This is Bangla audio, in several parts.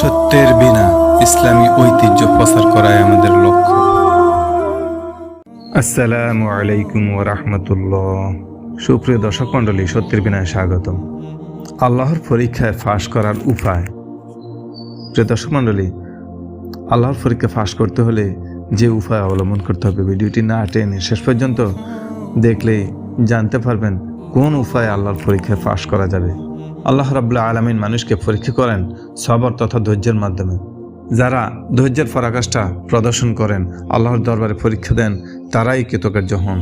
সত্যের বিনা ইসলামী ঐতিহ্য প্রচার করাই আমাদের লক্ষ্য। আসসালামু আলাইকুম রাহমাতুল্লাহ। সুপ্রিয় দর্শক মণ্ডলী, সত্যের বিনায় স্বাগতম। আল্লাহর পরীক্ষায় ফাঁস করার উপায়। প্রিয় দর্শক মণ্ডলী, আল্লাহর পরীক্ষা ফাঁস করতে হলে যে উপায় অবলম্বন করতে হবে ভিডিওটি না টেনে শেষ পর্যন্ত দেখলেই জানতে পারবেন কোন উপায়ে আল্লাহর পরীক্ষায় ফাঁস করা যাবে। আল্লাহ রাবুল্লাহ আলমিন মানুষকে পরীক্ষা করেন সবর তথা ধৈর্যের মাধ্যমে। যারা ধৈর্যের ফরাকাশটা প্রদর্শন করেন, আল্লাহর দরবারে পরীক্ষা দেন, তারাই কৃতকার্য হন।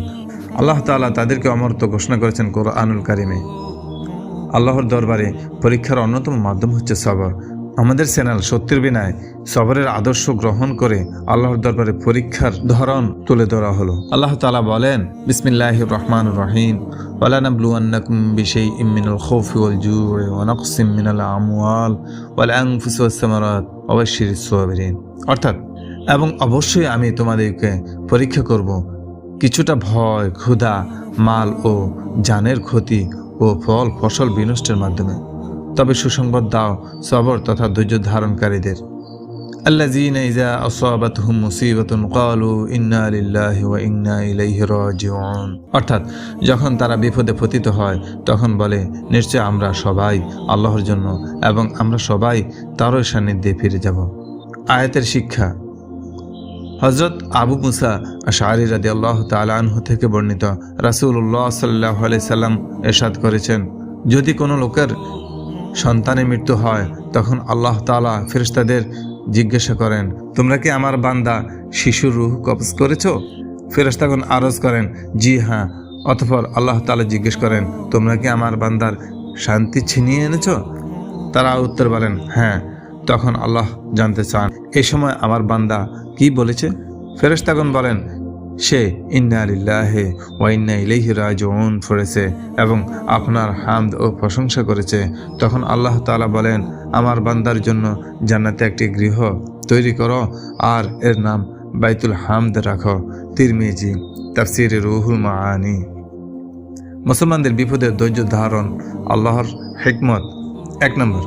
আল্লাহ তালা তাদেরকে অমরত্ব ঘোষণা করেছেন কোরআনুল কারিমে। আল্লাহর দরবারে পরীক্ষার অন্যতম মাধ্যম হচ্ছে সবর। আমাদের চ্যানেল সত্যের বিনায় সবরের আদর্শ গ্রহণ করে আল্লাহর দরবারে পরীক্ষার ধরন তুলে ধরা হলো। আল্লাহ তালা বলেন বিসমিল্লাহ রহমান রহিম। অর্থাৎ, এবং অবশ্যই আমি তোমাদেরকে পরীক্ষা করব, কিছুটা ভয়, ক্ষুধা, মাল ও জানের ক্ষতি ও ফল, ফসল বিনষ্টের মাধ্যমে। তবে সুসংবাদ দাও সবর তথা ধৈর্য ধারণকারীদের الذين إذا أصابتهم مصيبة قالوا إنا لله وإنا إليه راجعون অর্থাৎ যখন তারা বিপদে পতিত হয় তখন বলে নিশ্চয় আমরা সবাই আল্লাহর জন্য এবং আমরা সবাই তারই সান্নিধ্যে ফিরে যাব আয়াতের শিক্ষা হজরত আবু মুসা শাহরি রাদি আল্লাহ তালাহ থেকে বর্ণিত রাসুল্লাহ সাল্লাহ সাল্লাম এরশাদ করেছেন যদি কোনো লোকের সন্তানের মৃত্যু হয়, তখন আল্লাহ তালা ফেরেশতাদের জিজ্ঞাসা করেন, তোমরা কি আমার বান্দা শিশুর রুহ কবজ করেছ? ফেরেশতাগণ আরজ করেন, জি হ্যাঁ। অতঃপর আল্লাহ তালা জিজ্ঞেস করেন, তোমরা কি আমার বান্দার শান্তি ছিনিয়ে এনেছ? তারা উত্তর বলেন হ্যাঁ। তখন আল্লাহ জানতে চান এই সময় আমার বান্দা কি বলেছে? ফেরেশতাগণ বলেন সে ইন্না আলিল্লাহে ওয়াইন্না ইলাইহি রাজিউন পড়েছে এবং আপনার হামদ ও প্রশংসা করেছে। তখন আল্লাহ তাআলা বলেন, আমার বান্দার জন্য জান্নাতে একটি গৃহ তৈরি করো আর এর নাম বাইতুল হামদ রাখো। তিরমিজি, তাফসিরে রুহুল মাআনি। মুসলমানদের বিপদের ধৈর্য ধারণ আল্লাহর হিকমত। এক নম্বর,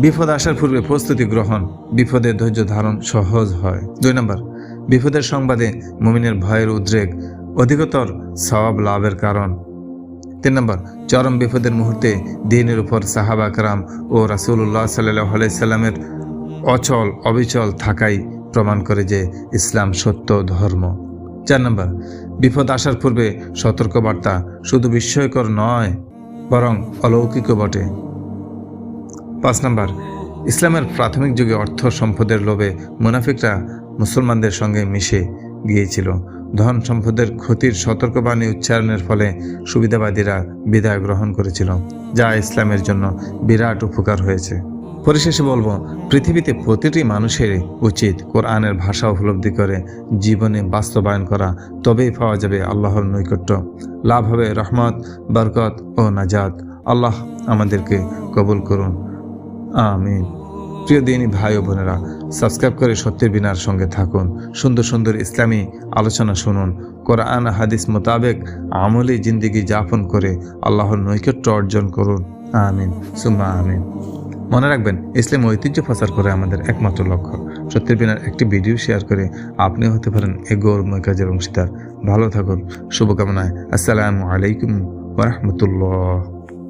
বিপদ আসার পূর্বে প্রস্তুতি গ্রহণ। বিপদের ধৈর্য ধারণ সহজ হয়। দুই নম্বর বিপদের সংবাদে মুমিনের ভয়ের উদ্রেক, অধিকতর সওয়াব লাভের কারণ। তিন নম্বর, চরম বিপদের মুহূর্তে দিনের উপর সাহাবা কারাম ও রাসুল্লাহ সাল্লাহ সাল্লামের অচল, অবিচল থাকাই প্রমাণ করে যে ইসলাম সত্য ধর্ম। চার নম্বর, বিপদ আসার পূর্বে সতর্কবার্তা শুধু বিস্ময়কর নয়, বরং অলৌকিকও বটে। পাঁচ নম্বর, ইসলামের প্রাথমিক যুগে অর্থ সম্পদের লোভে মুনাফিকরা মুসলমানদের সঙ্গে মিশে গিয়েছিল। ধন সম্পদের ক্ষতির সতর্কবাণী উচ্চারণের ফলে সুবিধাবাদীরা বিদায় গ্রহণ করেছিল, যা ইসলামের জন্য বিরাট উপকার হয়েছে। পরিশেষে বলব, পৃথিবীতে প্রতিটি মানুষের উচিত কোরআনের ভাষা উপলব্ধি করে জীবনে বাস্তবায়ন করা, তবেই পাওয়া যাবে আল্লাহর নৈকট্য। লাভ হবে রহমত, বরকত ও নাজাদ আল্লাহ আমাদেরকে কবুল করুন। আমিন। প্রিয় দিনী ভাই ও বোনেরা সাবস্ক্রাইব করে সত্যের বিনার সঙ্গে থাকুন। সুন্দর সুন্দর ইসলামী আলোচনা শুনুন। কোরআন, হাদিস মোতাবেক আমলি জিন্দিগি যাপন করে আল্লাহর নৈকট্য অর্জন করুন। আমিন, সুম্মা আমিন। মনে রাখবেন, ইসলাম ঐতিহ্য প্রচার করে আমাদের একমাত্র লক্ষ্য। সত্যের বিনার একটি ভিডিও শেয়ার করে আপনিও হতে পারেন এ গৌরবময় কাজের অংশীদার। ভালো থাকুন, শুভকামনায়। আসসালামু আলাইকুম ওরহমতুল্লাহ